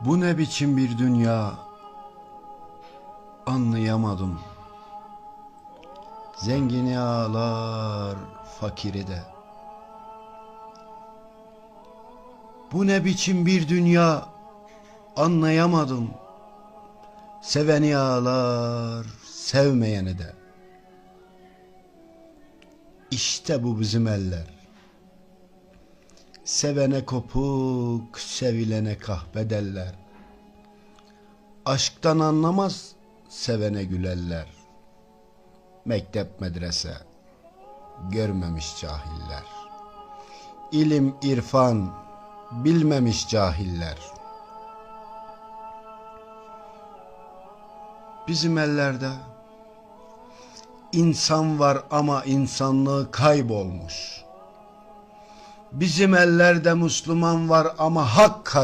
Bu ne biçim bir dünya anlayamadım. Zengini ağlar, fakiri de. Bu ne biçim bir dünya anlayamadım. Seveni ağlar, sevmeyeni de. İşte bu bizim eller. Sevene kopuk, sevilene kahvederler. Aşktan anlamaz, sevene gülerler. Mektep medrese, görmemiş cahiller. İlim, irfan, bilmemiş cahiller. Bizim ellerde insan var ama insanlığı kaybolmuş. Bizim ellerde Müslüman var ama hak